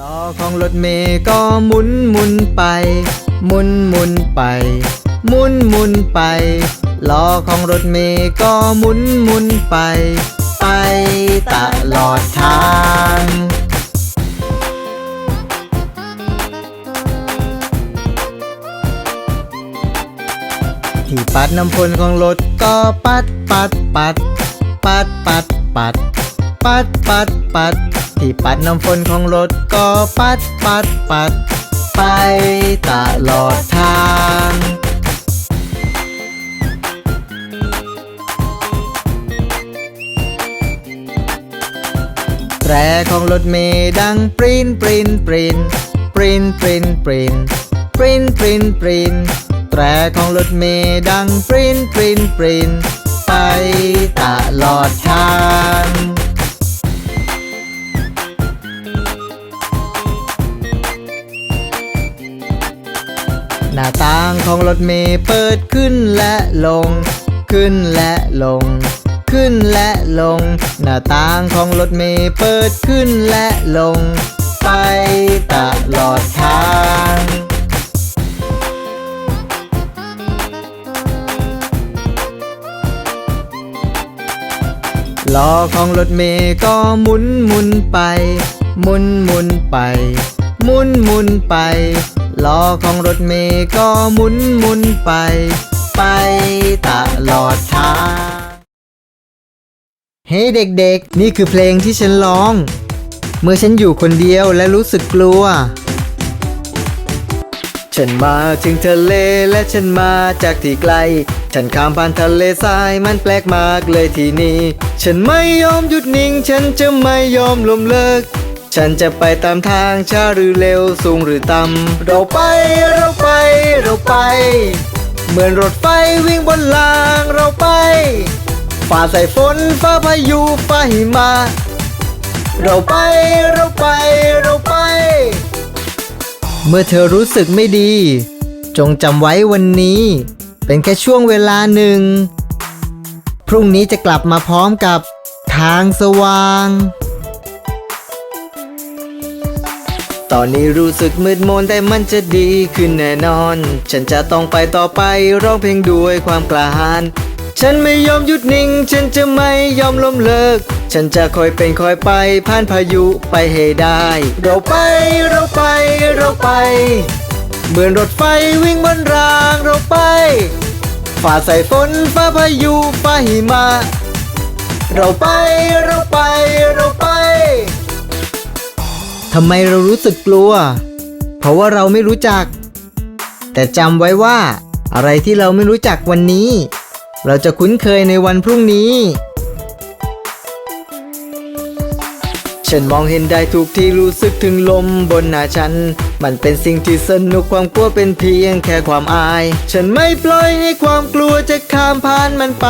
ล้อของรถเมย์ก็หมุนหมุนไป หมุนหมุนไป หมุนหมุนไปล้อของรถเมย์ก็หมุนหมุนไป ไปตลอดทางที่ปัดน้ำฝนของรถก็ปัดปัดปัด ปัดปัดปัด ปัดปัดปัด ที่ปัดน้ำฝนของรถก็ปัดปัดปัด ไปตลอดทางแตรของรถเมย์ดังปรินปรินปรินปรินปรินปรินปรินปรินปรินแตรของรถเมย์ดังปรินปรินปรินไปตลอดทาง หน้าต่างของรถเมย์เปิดขึ้นและลง ขึ้นและลง ขึ้นและลง หน้าต่างของรถเมย์เปิดขึ้นและลง ไปตลอดทางล้อของรถเมย์ก็หมุนหมุนไป หมุนหมุนไป หมุนหมุนไป ล้อของรถเมย์ก็หมุนหมุนไป ไปตลอดทางเฮ้เด็กๆ นี่คือเพลงที่ฉันร้อง เมื่อฉันอยู่คนเดียวและรู้สึกกลัว ฉันมาถึงทะเลและฉันมาจากที่ไกล ฉันข้ามผ่านทะเลทรายมันแปลกมากเลยที่นี่ ฉันไม่ยอมหยุดนิ่ง ฉันจะไม่ยอมล้มเลิก ฉันจะไปตามทางช้าหรือเร็วสูงหรือต่ำเราไปเราไปเราไป เหมือนรถไฟวิ่งบนรางเราไป ฝ่าสายฝนฟ้าพายุฟ้าหิมะเราไปเราไปเราไป เมื่อเธอรู้สึกไม่ดี จงจำไว้วันนี้ เป็นแค่ช่วงเวลาหนึ่ง พรุ่งนี้จะกลับมาพร้อมกับทางสว่าง ตอนนี้รู้สึกมืดมนแต่มันจะดีขึ้นแน่นอน ฉันจะต้องไปต่อไปร้องเพลงด้วยความกล้าหาญฉันไม่ยอมหยุดนิ่ง ฉันจะไม่ยอมล้มเลิก ฉันจะคอยเป็นคอยไปผ่านพายุไปให้ได้ เราไปเราไปเราไป เหมือนรถไฟวิ่งบนรางเราไป ฝ่าสายฝนฟ้าพายุฟ้าหิมะ เราไปเราไปเราไป ทำไมเรารู้สึกกลัว เพราะว่าเราไม่รู้จัก แต่จำไว้ว่า อะไรที่เราไม่รู้จักวันนี้ เราจะคุ้นเคยในวันพรุ่งนี้ ฉันมองเห็นได้ทุกที่รู้สึกถึงลมบนหน้าฉัน มันเป็นสิ่งที่สนุกความกลัวเป็นเพียงแค่ความอาย ฉันไม่ปล่อยให้ความกลัวจะข้ามผ่านมันไป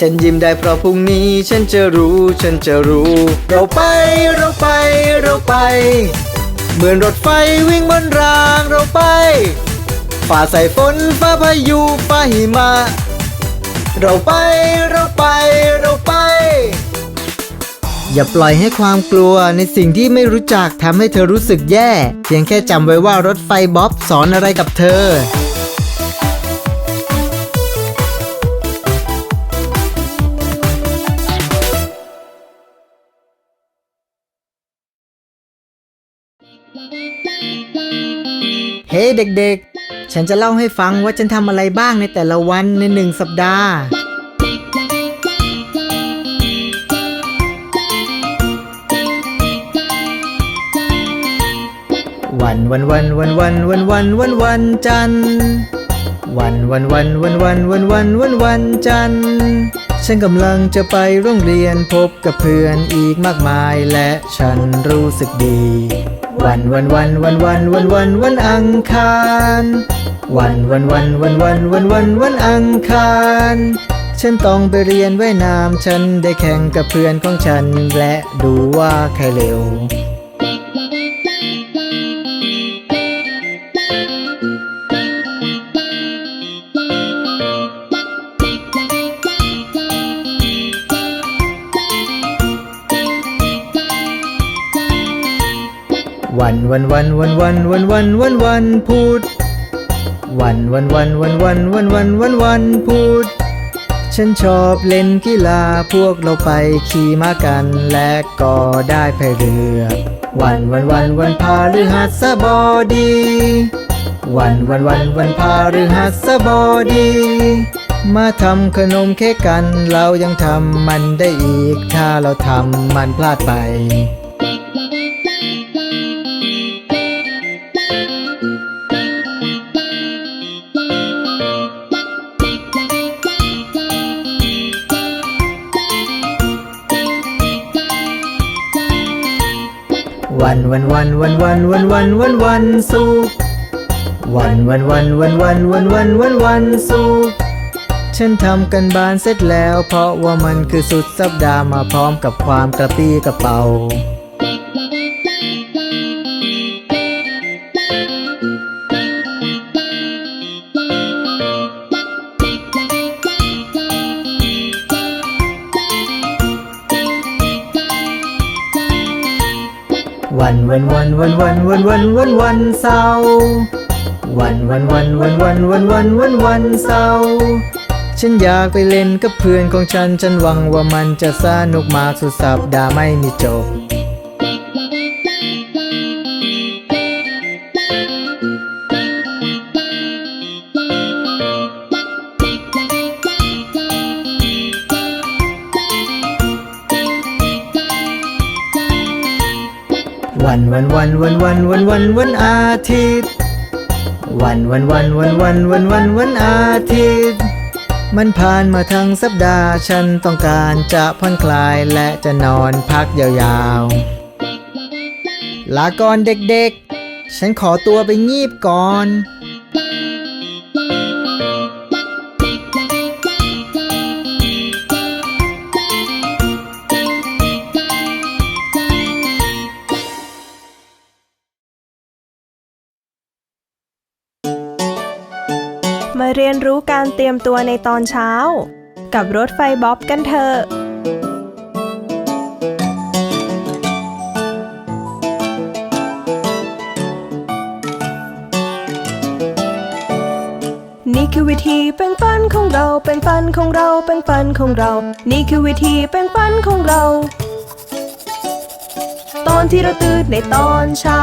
ฉันยิ้มได้เพราะพรุ่งนี้ ฉันจะรู้ฉันจะรู้ เราไปเราไปเราไป เหมือนรถไฟวิ่งบนรางเราไป ฝ่าสายฝนฟ้าพายุฟ้าหิมะ เราไปเราไปเราไป อย่าปล่อยให้ความกลัวในสิ่งที่ไม่รู้จักทำให้เธอรู้สึกแย่ เพียงแค่จำไว้ว่ารถไฟบ๊อบสอนอะไรกับเธอ เฮ้เด็กๆ ฉันจะเล่าให้ฟังว่าฉันทำอะไรบ้างในแต่ละวันในหนึ่งสัปดาห์ วันวันวันวันวันวันวันวันวันจันทร์วันวันวันวันวันวันวันวันวันจันทร์ฉันกำลังจะไปโรงเรียนพบกับเพื่อนอีกมากมายและฉันรู้สึกดี วันวันวันวันวันวันวันวันอังคาร วันวันวันวันวันวันวันวันอังคารฉันต้องไปเรียนว่ายน้ำฉันได้แข่งกับเพื่อนของฉัน และดูว่าใครเร็ว วันวันวันวันวันวันวันวันพุธวันวันวันวันวันวันวันวันวันพุธฉันชอบเล่นกีฬาพวกเราไปขี่ม้ากัน และก็ได้พายเรือ วันวันวันวันพาฤหัสบอดี วันวันวันวันพาฤหัสบอดี มาทำขนมเค้กกัน เรายังทำมันได้อีก ถ้าเราทำมันพลาดไป วันวันวันวันวันวันวันวันวันสุขวันวันวันวันวันวันวันวันวันสุขฉันทำกันบ้านเสร็จแล้ว เพราะว่ามันคือสุดสัปดาห์มาพร้อมกับความกระปี้กระเป๋า วันวันวันวันวันวันวันวันวันเสาร์วันวันวันวันวันวันวันวันวันเสาร์ฉันอยากไปเล่นกับเพื่อนของฉัน ฉันหวังว่ามันจะสนุกมากสุดสัปดาห์ไม่มีจบ วันวันวันวันวันวันวันวันอาทิตย์ วันวันวันวันวันวันวันวันอาทิตย์ มันผ่านมาทั้งสัปดาห์ฉันต้องการจะผ่อนคลายและจะนอนพักยาวๆ ลาก่อนเด็กๆ ฉันขอตัวไปงีบก่อน มาเรียนรู้การเตรียมตัวในตอนเช้า กับรถไฟบ๊อบกันเถอะนี่คือวิธีแปรงฟันของเราแปรงฟันของเราแปรงฟันของเรา นี่คือวิธีแปรงฟันของเรา ตอนที่เราตื่นในตอนเช้า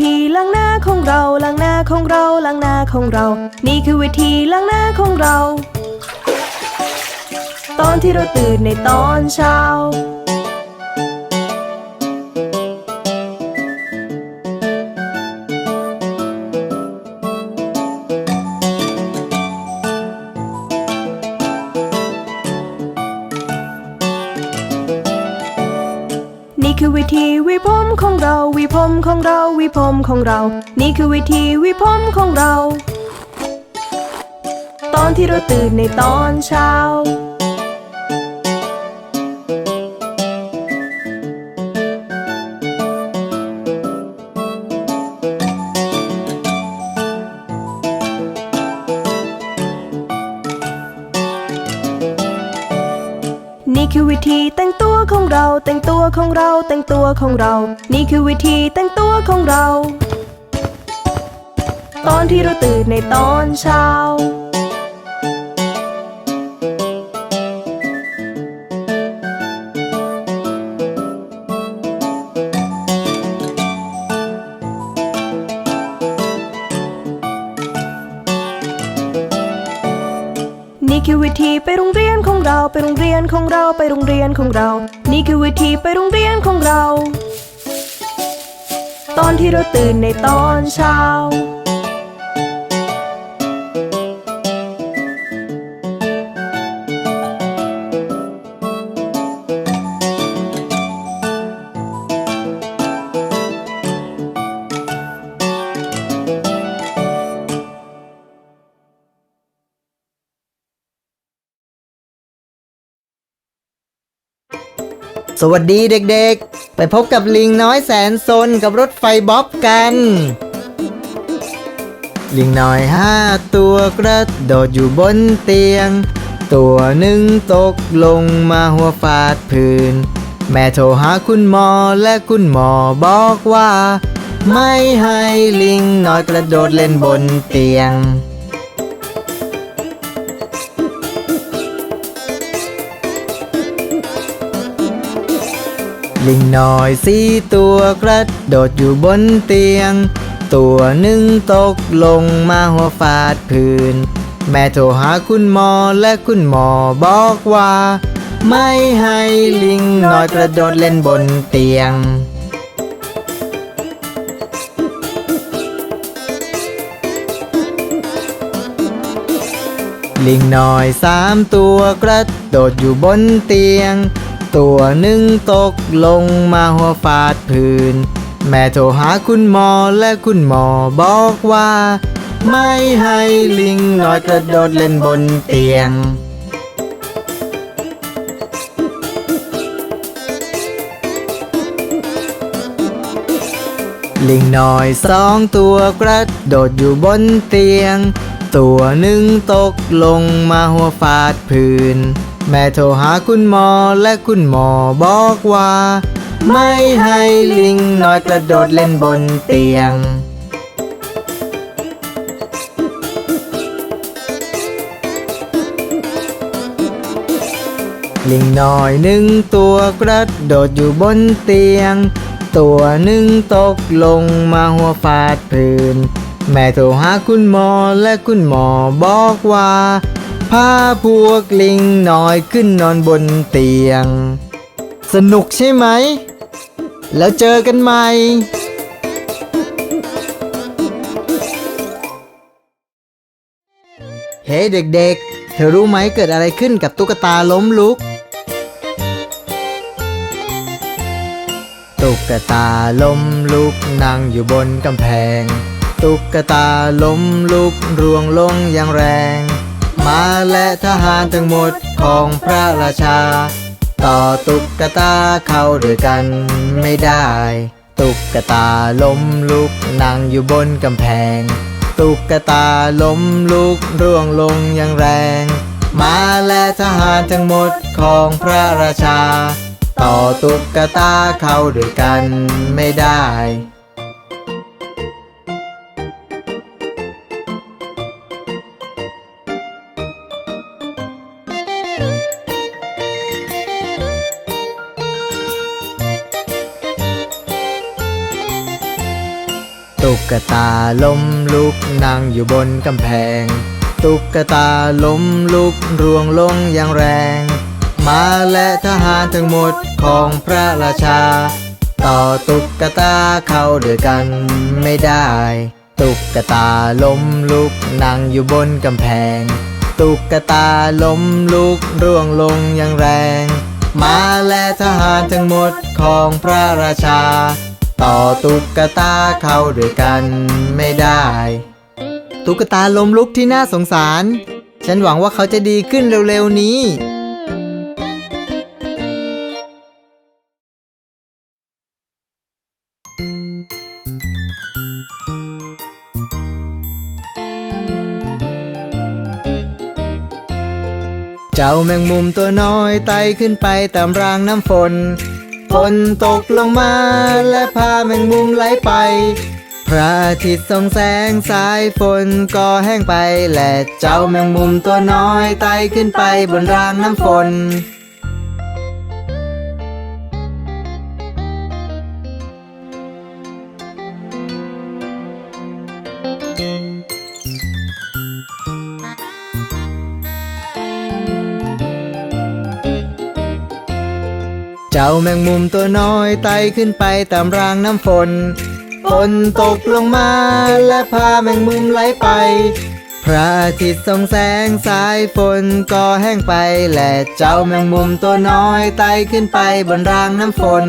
ธีล้างหน้าของเราล้างหน้าของเราล้างหน้าของเรา นี่คือวิธีล้างหน้าของเรา ตอนที่เราตื่นในตอนเช้า วิผมของเรา นี่คือวิธีวิพมของเรา ตอนที่เราตื่นในตอนเช้า แต่งตัวของเราแต่งตัวของเรา นี่คือวิธีแต่งตัวของเรา ตอนที่เราตื่นในตอนเช้า คือวิธีไปโรงเรียนของเราไปโรงเรียนของเราไปโรงเรียนของเรา นี่คือวิธีไปโรงเรียนของเรา ตอนที่เราตื่นในตอนเช้า สวัสดีเด็กๆ ไปพบกับลิงน้อยแสนซนกับรถไฟบ๊อบกัน ลิงน้อยห้าตัวกระโดดอยู่บนเตียง ตัวหนึ่งตกลงมาหัวฟาดพื้น แม่โทรหาคุณหมอและคุณหมอบอกว่า ไม่ให้ลิงน้อยกระโดดเล่นบนเตียง ลิงน้อยสี่ตัวกระโดดอยู่บนเตียง ตัวหนึ่งตกลงมาหัวฟาดพื้น แม่โทรหาคุณหมอและคุณหมอบอกว่า ไม่ให้ลิงน้อยกระโดดเล่นบนเตียงลิงน้อยสามตัวกระโดดอยู่บนเตียง ตัวหนึ่งตกลงมาหัวฟาดพื้น แม่โทรหาคุณหมอและคุณหมอบอกว่า ไม่ให้ลิงน้อยกระโดดเล่นบนเตียง ลิงน้อยสองตัวกระโดดอยู่บนเตียง ตัวหนึ่งตกลงมาหัวฟาดพื้น แม่โทรหาคุณหมอและคุณหมอบอกว่า ไม่ให้ลิงน้อยกระโดดเล่นบนเตียง ลิงน้อยหนึ่งตัวกระโดดอยู่บนเตียง ตัวหนึ่งตกลงมาหัวฟาดพื้น แม่โทรหาคุณหมอและคุณหมอบอกว่า พาพวกลิงน้อยขึ้นนอนบนเตียง สนุกใช่ไหม แล้วเจอกันใหม่เฮ้เด็กๆ เธอรู้ไหมเกิดอะไรขึ้นกับตุ๊กตาล้มลุก ตุ๊กตาล้มลุกนั่งอยู่บนกำแพง ตุ๊กตาล้มลุกร่วงลงอย่างแรง มาและทหารทั้งหมดของพระราชา ต่อตุ๊กตาเข้าด้วยกันไม่ได้ ตุ๊กตาล้มลุกนั่งอยู่บนกำแพง ตุ๊กตาล้มลุกร่วงลงอย่างแรงมาและทหารทั้งหมดของพระราชา ต่อตุ๊กตาเข้าด้วยกันไม่ได้ กตาล้มลุกนั่งอยู่บนกำแพง ตุ๊กตาล้มลุกร่วงลงอย่างแรง มาและทหารทั้งหมดของพระราชา ต่อตุ๊กตาเข้าด้วยกันไม่ได้ ตุ๊กตาล้มลุกนั่งอยู่บนกำแพง ตุ๊กตาล้มลุกร่วงลงอย่างแรง มาและทหารทั้งหมดของพระราชา ต่อตุ๊กตาเข้าด้วยกันไม่ได้ ตุ๊กตาลมลุกที่น่าสงสาร ฉันหวังว่าเขาจะดีขึ้นเร็วๆนี้ เจ้าแมงมุมตัวน้อยไต่ขึ้นไปตามรางน้ำฝน ฝนตกลงมาและพาแมงมุมไหลไป พระอาทิตย์ส่องแสงสายฝนก็แห้งไป และเจ้าแมงมุมตัวน้อยไต่ขึ้นไปบนรางน้ำฝนาแมงมุมตัวน้อยไต่ขึ้นไปตามรางน้ำฝน ฝนตกลงมาและพาแมงมุมไหลไป พระอาทิตย์ส่องแสงสายฝนก็แห้งไป และเจ้าแมงมุมตัวน้อยไต่ขึ้นไปบนรางน้ำฝน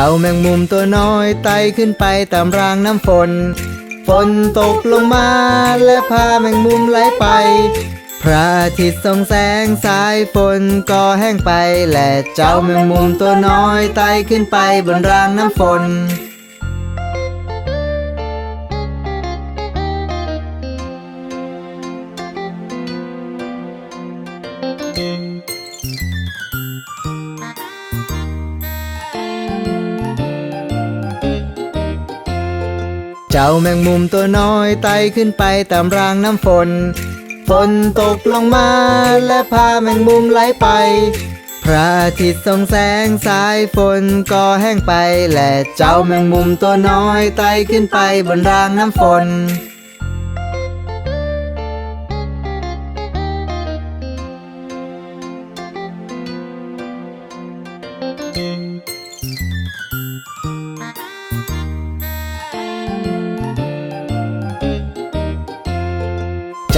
จ้าแมงมุมตัวน้อยไต่ขึ้นไปตามรางน้ำฝน ฝนตกลงมาและพาแมงมุมไหลไป พระอาทิตย์ส่องแสงสายฝนก็แห้งไป และเจ้าแมงมุมตัวน้อยไต่ขึ้นไปบนรางน้ำฝน เจ้าแมงมุมตัวน้อยไต่ขึ้นไปตามรางน้ำฝน ฝนตกลงมาและพาแมงมุมไหลไป พระอาทิตย์ส่องแสงสายฝนก็แห้งไป และเจ้าแมงมุมตัวน้อยไต่ขึ้นไปบนรางน้ำฝน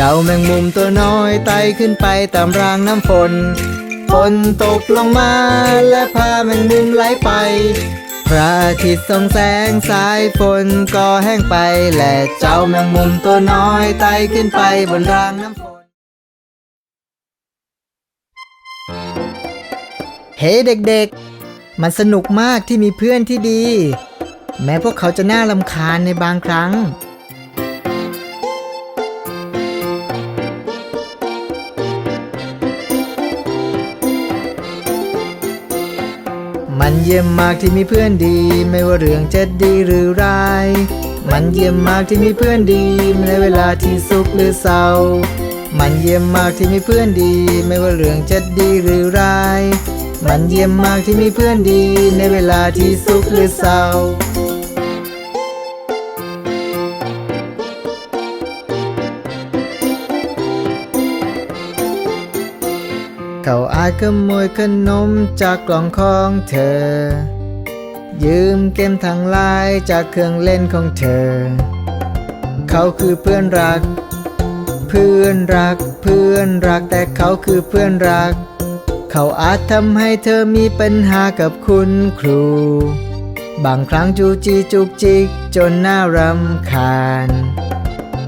จ้าแมงมุมตัวน้อยไต่ขึ้นไปตามรางน้ำฝน ฝนตกลงมาและพาแมงมุมไหลไป พระอาทิตย์ส่องแสงสายฝนก็แห้งไป และเจ้าแมงมุมตัวน้อยไต่ขึ้นไปบนรางน้ำฝน เฮ้เด็กๆ มันสนุกมากที่มีเพื่อนที่ดี แม้พวกเขาจะน่ารำคาญในบางครั้ง มันเยี่ยมมากที่มีเพื่อนดี ไม่ว่าเรื่องจะดีหรือร้าย มันเยี่ยมมากที่มีเพื่อนดีในเวลาที่สุขหรือเศร้า มันเยี่ยมมากที่มีเพื่อนดี ไม่ว่าเรื่องจะดีหรือร้าย มันเยี่ยมมากที่มีเพื่อนดีในเวลาที่สุขหรือเศร้า เขาอาจขโมยขนมจากกล่องของเธอ ยืมเกมทางไลน์จากเครื่องเล่นของเธอ เขาคือเพื่อนรัก เพื่อนรัก เพื่อนรักแต่เขาคือเพื่อนรัก เขาอาจทำให้เธอมีปัญหากับคุณครู บางครั้งจูจีจุกจิกจนน่ารำคาญ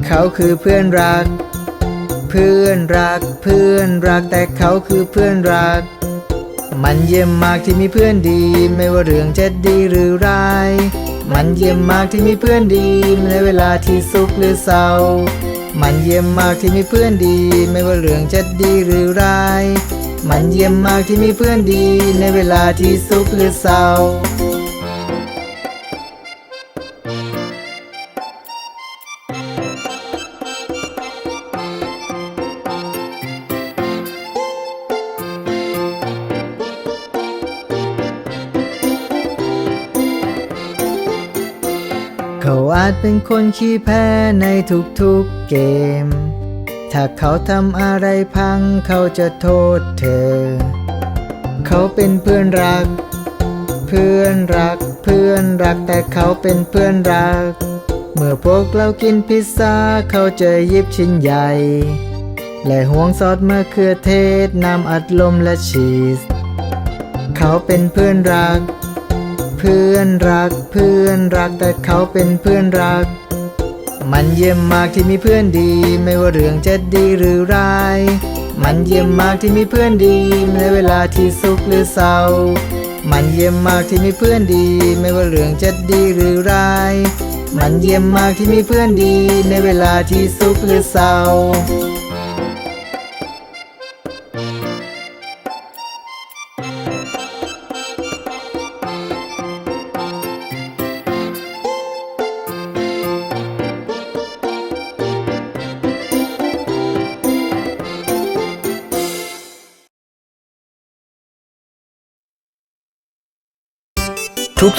เขาคือเพื่อนรัก เพื่อนรักเพื่อนรักแต่เขาคือเพื่อนรัก มันเยี่ยมมากที่มีเพื่อนดี ไม่ว่าเรื่องจะดีหรือร้าย มันเยี่ยมมากที่มีเพื่อนดีในเวลาที่สุขหรือเศร้า มันเยี่ยมมากที่มีเพื่อนดี ไม่ว่าเรื่องจะดีหรือร้าย มันเยี่ยมมากที่มีเพื่อนดีในเวลาที่สุขหรือเศร้า เป็นคนขี้แพ้ในทุกๆเกม ถ้าเขาทำอะไรพังเขาจะโทษเธอ เขาเป็นเพื่อนรัก เพื่อนรักเพื่อนรักแต่เขาเป็นเพื่อนรัก เมื่อพวกเรากินพิซซ่าเขาจะยิบชิ้นใหญ่ และห่วงซอสมะเขือเทศน้ำอัดลมและชีส เขาเป็นเพื่อนรัก พื่อนรักเพื่อนรักแต่เขาเป็นเพื่อนรัก มันเยี่ยมมากที่มีเพื่อนดี ไม่ว่าเรื่องจะดีหรือร้าย มันเยี่ยมมากที่มีเพื่อนดีในเวลาที่สุขหรือเศร้า มันเยี่ยมมากที่มีเพื่อนดี ไม่ว่าเรื่องจะดีหรือร้าย มันเยี่ยมมากที่มีเพื่อนดีในเวลาที่สุขหรือเศร้า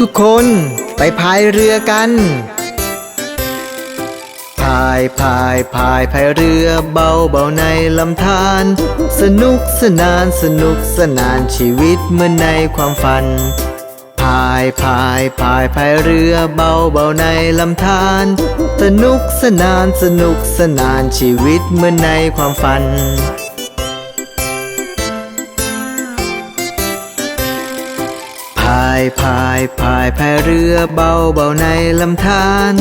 ทุกๆคนไปพายเรือกันพายพายพายพายเรือเบาเบาในลำธารสนุกสนานสนุกสนานชีวิตเหมือนในความฝันพายพายพายพายเรือเบาเบาในลำธารสนุกสนานสนุกสนานชีวิตเหมือนในความฝันายายพายพายพายเรือเบาเบาในลำธาร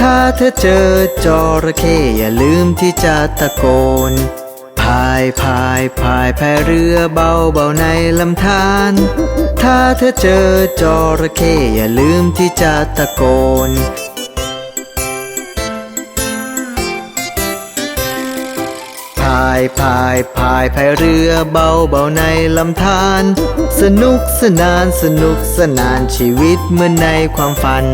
ถ้าเธอเจอจระเข้อย่าลืมที่จะตะโกนพายพายพายพายเรือเบาเบาในลำธารถ้าเธอเจอจระเข้อย่าลืมที่จะตะโกนายพายพายพายเรือเบาเบาในลำธารสนุกสนานสนุกสนานชีวิตเหมือนในความฝัน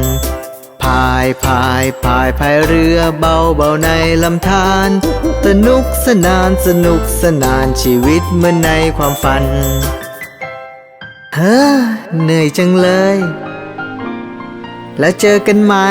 พายพายพายพายเรือเบาเบาในลำธารสนุกสนานสนุกสนานชีวิตเหมือนในความฝันเฮ้อเหนื่อยจังเลย แล้วเจอกันใหม่